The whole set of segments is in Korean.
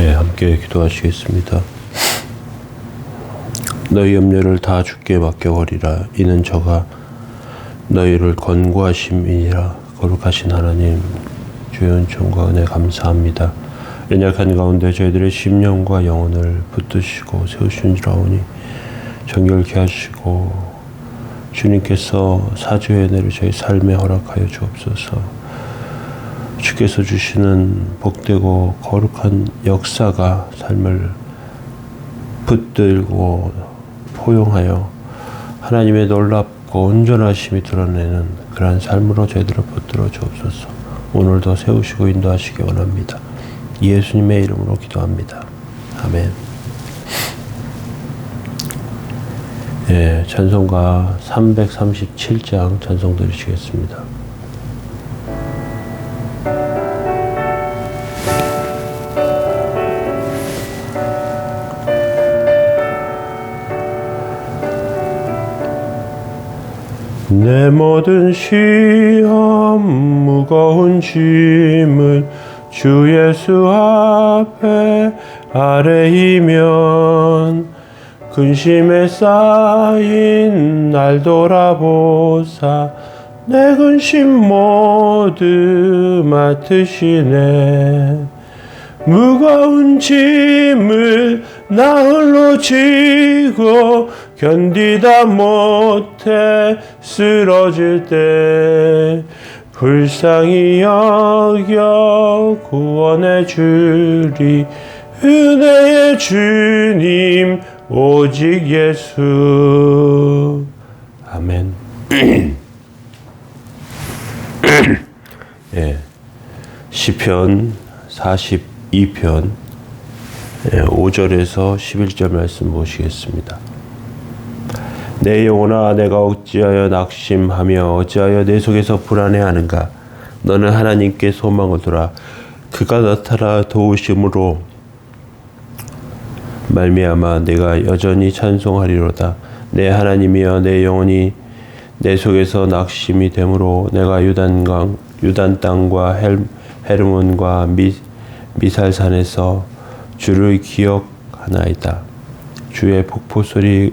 네, 함께 기도하시겠습니다. 너희 염려를 다 주께 맡겨버리라. 이는 저가 너희를 권고하심이니라. 거룩하신 하나님, 주의 은총과 은혜 감사합니다. 연약한 가운데 저희들의 심령과 영혼을 붙드시고 세우신 줄 아오니 정결케 하시고 주님께서 사주의 은혜를 저희 삶에 허락하여 주옵소서. 주께서 주시는 복되고 거룩한 역사가 삶을 붙들고 포용하여 하나님의 놀랍고 온전하심이 드러내는 그러한 삶으로 저희들을 붙들어 주옵소서. 오늘도 세우시고 인도하시기 원합니다. 예수님의 이름으로 기도합니다. 아멘. 예, 찬송가 337장 찬송 드리시겠습니다. 내 모든 시험 무거운 짐을 주 예수 앞에 아래이면 근심에 쌓인 날 돌아보사 내 근심 모두 맡으시네. 무거운 짐을 나 홀로 지고 견디다 못해 쓰러질 때 불쌍히 여겨 구원해 주리 은혜의 주님 오직 예수. 아멘. 예. 시편 42편 5절에서 11절 말씀 보시겠습니다. 내 영혼아 내가 어찌하여 낙심하며 어찌하여 내 속에서 불안해하는가? 너는 하나님께 소망을 두라. 그가 나타나 도우심으로 말미암아 내가 여전히 찬송하리로다. 내 하나님이여 내 영혼이 내 속에서 낙심이 되므로 내가 유단강 유단 땅과 헬, 헤르몬과 미, 미살산에서 주를 기억하나이다. 주의 폭포 소리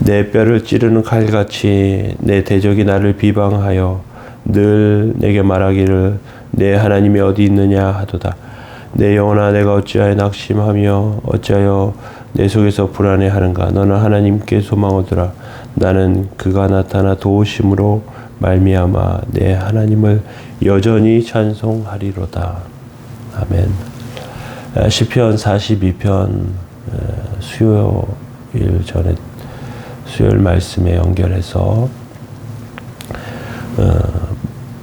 내 뼈를 찌르는 칼같이 내 대적이 나를 비방하여 늘 내게 말하기를 내 하나님이 어디 있느냐 하도다. 내 영혼아 내가 어찌하여 낙심하며 어찌하여 내 속에서 불안해하는가? 너는 하나님께 소망을 두라. 나는 그가 나타나 도우심으로 말미암아 내 하나님을 여전히 찬송하리로다. 아멘. 시편 42편 수요일 전에 수요일 말씀에 연결해서 어,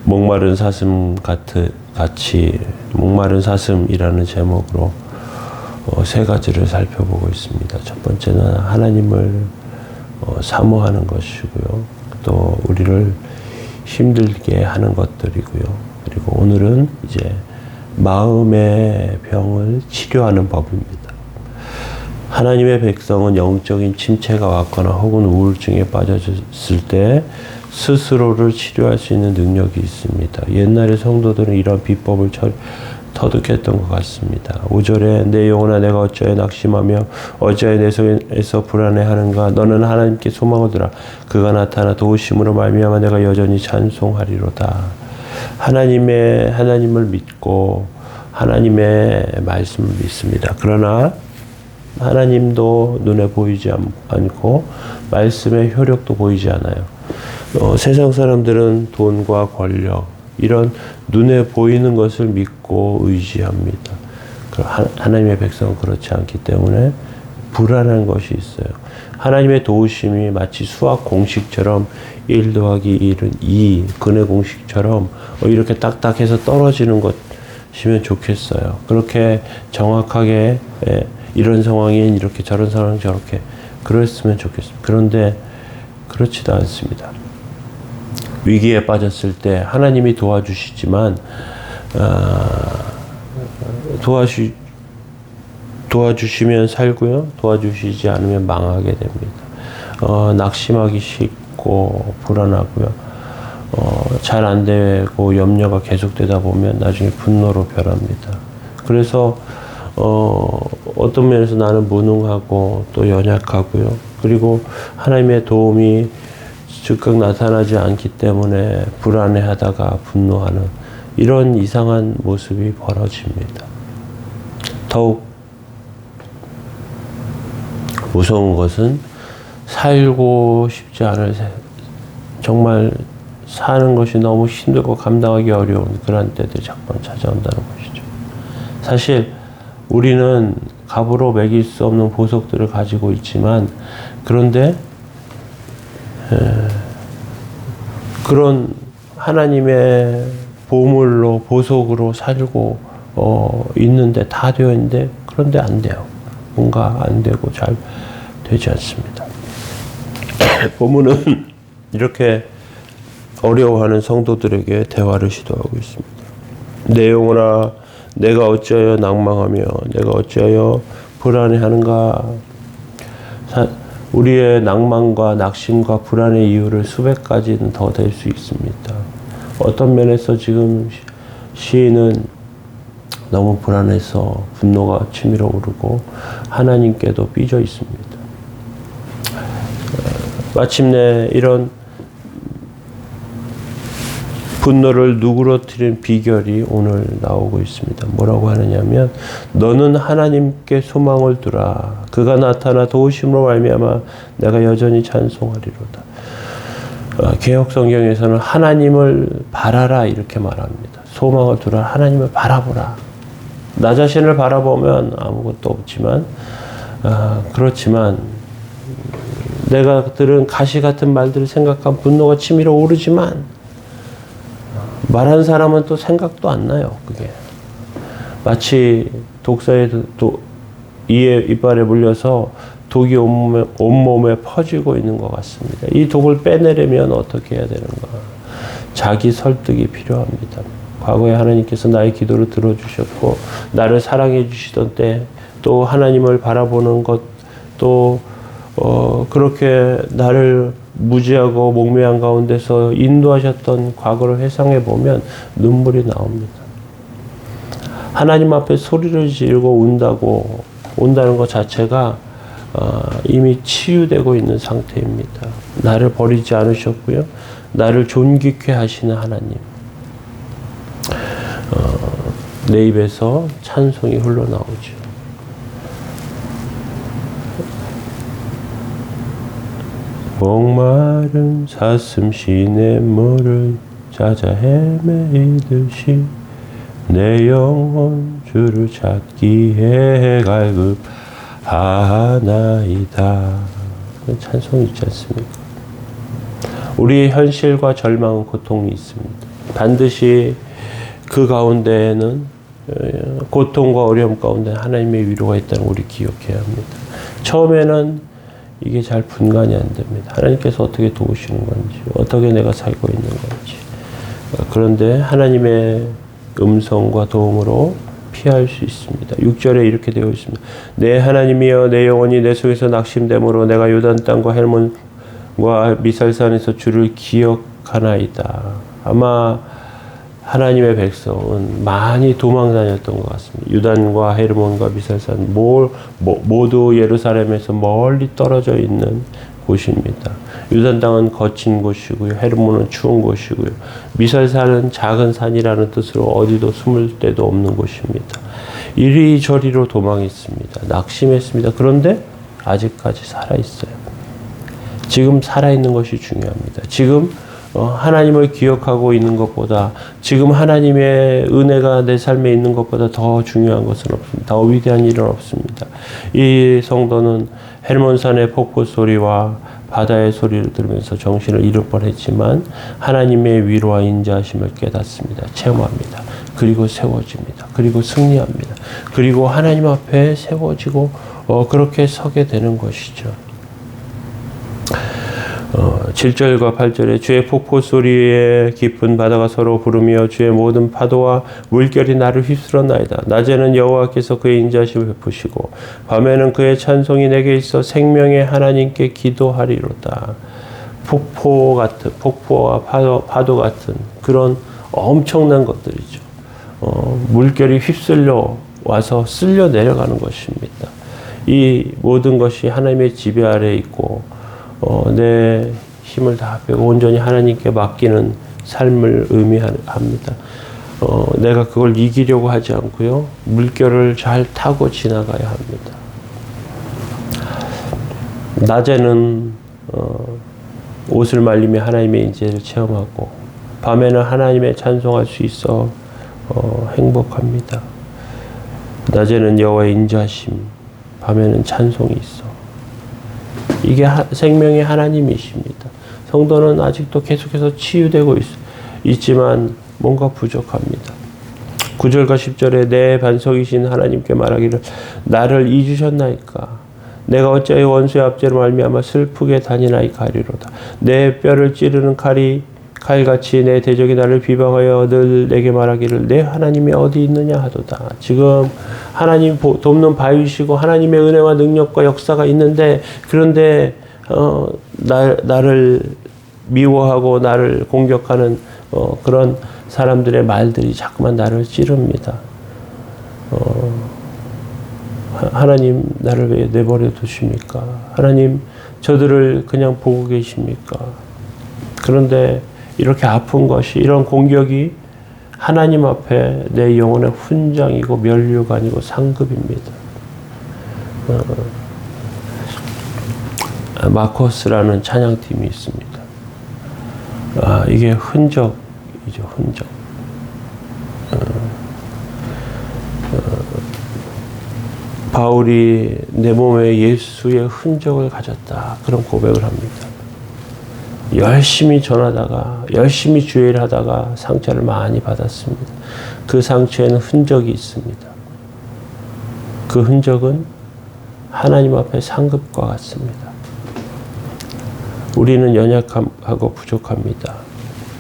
목마른 사슴 같은 같이 목마른 사슴이라는 제목으로 어, 세 가지를 살펴보고 있습니다. 첫 번째는 하나님을 어, 사모하는 것이고요. 또 우리를 힘들게 하는 것들이고요. 그리고 오늘은 이제 마음의 병을 치료하는 법입니다. 하나님의 백성은 영적인 침체가 왔거나 혹은 우울증에 빠졌을 때 스스로를 치료할 수 있는 능력이 있습니다. 옛날의 성도들은 이런 비법을 터득했던 것 같습니다. 5절에 내 영혼아 내가 어찌하여 낙심하며 어찌하여 내 속에서 불안해하는가 너는 하나님께 소망을 두라 그가 나타나 도우심으로 말미암아 내가 여전히 찬송하리로다. 하나님의 하나님을 믿고 하나님의 말씀을 믿습니다. 그러나 하나님도 눈에 보이지 않고 말씀의 효력도 보이지 않아요. 어, 세상 사람들은 돈과 권력 이런 눈에 보이는 것을 믿고 의지합니다. 하나님의 백성은 그렇지 않기 때문에 불안한 것이 있어요. 하나님의 도우심이 마치 수학 공식처럼 1 더하기 1은 2, 근의 공식처럼 어, 이렇게 딱딱해서 떨어지는 것 좋겠어요. 그렇게 정확하게 예, 이런 상황엔 이렇게 저런 상황 저렇게 그랬으면 좋겠습니다. 그런데 그렇지도 않습니다. 위기에 빠졌을 때 하나님이 도와주시지만 아, 도와주 도와주시면 살고요. 도와주시지 않으면 망하게 됩니다. 어, 낙심하기 쉽고 불안하고요. 어, 잘 안 되고 염려가 계속되다 보면 나중에 분노로 변합니다. 그래서 어, 어떤 면에서 나는 무능하고 또 연약하고요. 그리고 하나님의 도움이 즉각 나타나지 않기 때문에 불안해하다가 분노하는 이런 이상한 모습이 벌어집니다. 더욱 무서운 것은 살고 싶지 않을 세- 정말 사는 것이 너무 힘들고 감당하기 어려운 그런 때들이 자꾸 찾아온다는 것이죠. 사실 우리는 갑으로 매길 수 없는 보석들을 가지고 있지만 그런데 에, 그런 하나님의 보물로 보석으로 살고 어, 있는데 다 되어 있는데 그런데 안 돼요. 뭔가 안 되고 잘 되지 않습니다. 본문은 이렇게 어려워하는 성도들에게 대화를 시도하고 있습니다. 내용으나 내가 어찌하여 낭망하며 내가 어찌하여 불안해하는가 사- 우리의 낭만과 낙심과 불안의 이유를 수백 가지는 더 될 수 있습니다. 어떤 면에서 지금 시- 시인은 너무 불안해서 분노가 치밀어 오르고 하나님께도 삐져 있습니다. 어, 마침내 이런 분노를 누그러뜨린 비결이 오늘 나오고 있습니다. 뭐라고 하느냐면 너는 하나님께 소망을 두라. 그가 나타나 도우심으로 말미암아 내가 여전히 찬송하리로다. 어, 개혁 성경에서는 하나님을 바라라 이렇게 말합니다. 소망을 두라. 하나님을 바라보라. 나 자신을 바라보면 아무것도 없지만 아, 그렇지만 내가 들은 가시 같은 말들을 생각한 분노가 치밀어 오르지만 말한 사람은 또 생각도 안 나요. 그게 마치 독사의 도, 이에 이빨에 물려서 독이 온몸에, 온몸에 퍼지고 있는 것 같습니다. 이 독을 빼내려면 어떻게 해야 되는가? 자기 설득이 필요합니다. 과거에 하나님께서 나의 기도를 들어주셨고 나를 사랑해 주시던 때 또 하나님을 바라보는 것 또 어, 그렇게 나를 무지하고 목매한 가운데서 인도하셨던 과거를 회상해 보면 눈물이 나옵니다. 하나님 앞에 소리를 지르고 운다고 온다는 것 자체가 어, 이미 치유되고 있는 상태입니다. 나를 버리지 않으셨고요. 나를 존귀케 하시는 하나님. 어, 내 입에서 찬송이 흘러나오죠. 목마른 사슴 시내 물을 찾아 헤매이듯이 내 영혼 주를 찾기에 갈급하나이다. 찬송이 있지 않습니까? 우리의 현실과 절망은 고통이 있습니다. 반드시 그 가운데에는 어, 고통과 어려움 가운데 하나님의 위로가 있다는 우리 기억해야 합니다. 처음에는 이게 잘 분간이 안 됩니다. 하나님께서 어떻게 도우시는 건지, 어떻게 내가 살고 있는 건지. 어, 그런데 하나님의 음성과 도움으로 피할 수 있습니다. 6절에 이렇게 되어 있습니다. 내 하나님이여 내 영혼이 내 속에서 낙심됨으로 내가 요단 땅과 헬몬과 미살산에서 주를 기억하나이다. 아마 하나님의 백성은 많이 도망 다녔던 것 같습니다. 유단과 헤르몬과 미살산 모두 예루살렘에서 멀리 떨어져 있는 곳입니다. 유단 땅은 거친 곳이고요. 헤르몬은 추운 곳이고요. 미살산은 작은 산이라는 뜻으로 어디도 숨을 데도 없는 곳입니다. 이리저리로 도망했습니다. 낙심했습니다. 그런데 아직까지 살아 있어요. 지금 살아 있는 것이 중요합니다. 지금 어, 하나님을 기억하고 있는 것보다 지금 하나님의 은혜가 내 삶에 있는 것보다 더 중요한 것은 없습니다. 더 위대한 일은 없습니다. 이 성도는 헬몬산의 폭포 소리와 바다의 소리를 들으면서 정신을 잃을 뻔했지만 하나님의 위로와 인자하심을 깨닫습니다. 체험합니다. 그리고 세워집니다. 그리고 승리합니다. 그리고 하나님 앞에 세워지고 어, 그렇게 서게 되는 것이죠. 어, 7절과 8절에 주의 폭포 소리에 깊은 바다가 서로 부르며 주의 모든 파도와 물결이 나를 휩쓸었나이다. 낮에는 여호와께서 그의 인자심을 베푸시고 밤에는 그의 찬송이 내게 있어 생명의 하나님께 기도하리로다. 폭포 같은 폭포와 파도, 파도 같은 그런 엄청난 것들이죠. 어, 물결이 휩쓸려 와서 쓸려 내려가는 것입니다. 이 모든 것이 하나님의 지배 아래 있고 어, 내 힘을 다 빼고 온전히 하나님께 맡기는 삶을 의미합니다. 어, 내가 그걸 이기려고 하지 않고요. 물결을 잘 타고 지나가야 합니다. 낮에는 어, 옷을 말리며 하나님의 인재를 체험하고 밤에는 하나님의 찬송할 수 있어 어, 행복합니다. 낮에는 여호와의 인자심, 밤에는 찬송이 있어. 이게 하, 생명의 하나님이십니다. 성도는 아직도 계속해서 치유되고 있, 있지만 뭔가 부족합니다. 9절과 10절에 내 반석이신 하나님께 말하기를 나를 잊으셨나이까 내가 어찌하여 원수의 압제로 말미암아 슬프게 다니나이까 하리로다 내 뼈를 찌르는 칼이 칼같이 내 대적이 나를 비방하여 늘 내게 말하기를 내 하나님이 어디 있느냐 하도다. 지금 하나님 돕는 바위시고 하나님의 은혜와 능력과 역사가 있는데 그런데 어, 나, 나를 미워하고 나를 공격하는 어, 그런 사람들의 말들이 자꾸만 나를 찌릅니다. 어, 하나님 나를 왜 내버려 두십니까? 하나님 저들을 그냥 보고 계십니까? 그런데 이렇게 아픈 것이 이런 공격이 하나님 앞에 내 영혼의 훈장이고 아니고 상급입니다. 어, 마커스라는 찬양팀이 있습니다. 아, 이게 흔적이죠, 흔적. 어, 어, 바울이 내 몸에 예수의 흔적을 가졌다. 그런 고백을 합니다. 열심히 전하다가 열심히 주의를 하다가 상처를 많이 받았습니다. 그 상처에는 흔적이 있습니다. 그 흔적은 하나님 앞에 상급과 같습니다. 우리는 연약하고 부족합니다.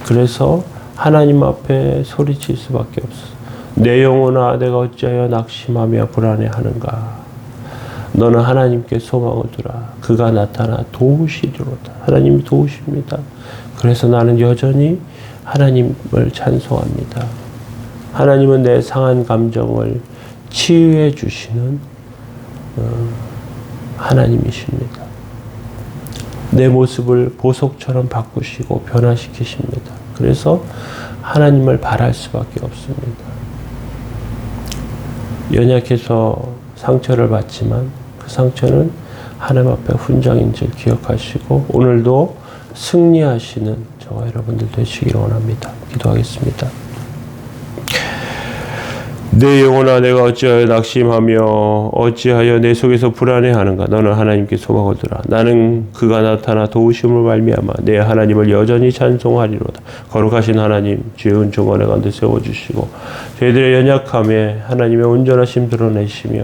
그래서 하나님 앞에 소리칠 수밖에 없어. 내 영혼아 내가 어찌하여 낙심하며 불안해하는가. 너는 하나님께 소망을 두라. 그가 나타나 도우시리로다. 하나님이 도우십니다. 그래서 나는 여전히 하나님을 찬송합니다. 하나님은 내 상한 감정을 치유해 주시는 어, 하나님이십니다. 내 모습을 보석처럼 바꾸시고 변화시키십니다. 그래서 하나님을 바랄 수밖에 없습니다. 연약해서 상처를 받지만 그 상처는 하나님 앞에 훈장인 줄 기억하시고 오늘도 승리하시는 저와 여러분들 되시기를 원합니다. 기도하겠습니다. 내 영혼아 내가 어찌하여 낙심하며 어찌하여 내 속에서 불안해하는가 너는 하나님께 소망을 두라 나는 그가 나타나 도우심을 말미암아 내 하나님을 여전히 찬송하리로다 거룩하신 하나님 주의 은총 은혜 가운데 세워주시고 저희들의 연약함에 하나님의 온전하심 드러내시며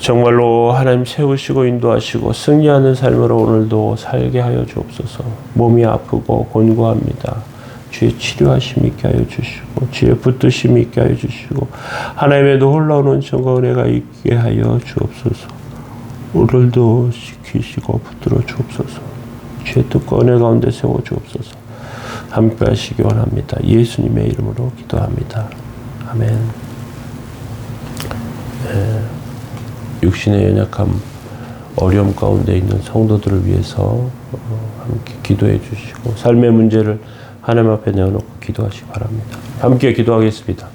정말로 하나님 세우시고 인도하시고 승리하는 삶으로 오늘도 살게 하여 주옵소서. 몸이 아프고 곤고합니다. 주의 치료하심 있게 하여 주시고 주의 붙드심 있게 하여 주시고 하나님의 놀라운 은총과 은혜가 있게 하여 주옵소서. 오늘도 지키시고 붙들어 주옵소서. 주의 뜻과 은혜 가운데 세워 주옵소서. 함께 하시기 원합니다. 예수님의 이름으로 기도합니다. 아멘. 네. 육신의 연약함, 어려움 가운데 있는 성도들을 위해서 어, 함께 기도해 주시고 삶의 문제를 하나님 앞에 내어놓고 기도하시기 바랍니다. 함께 기도하겠습니다.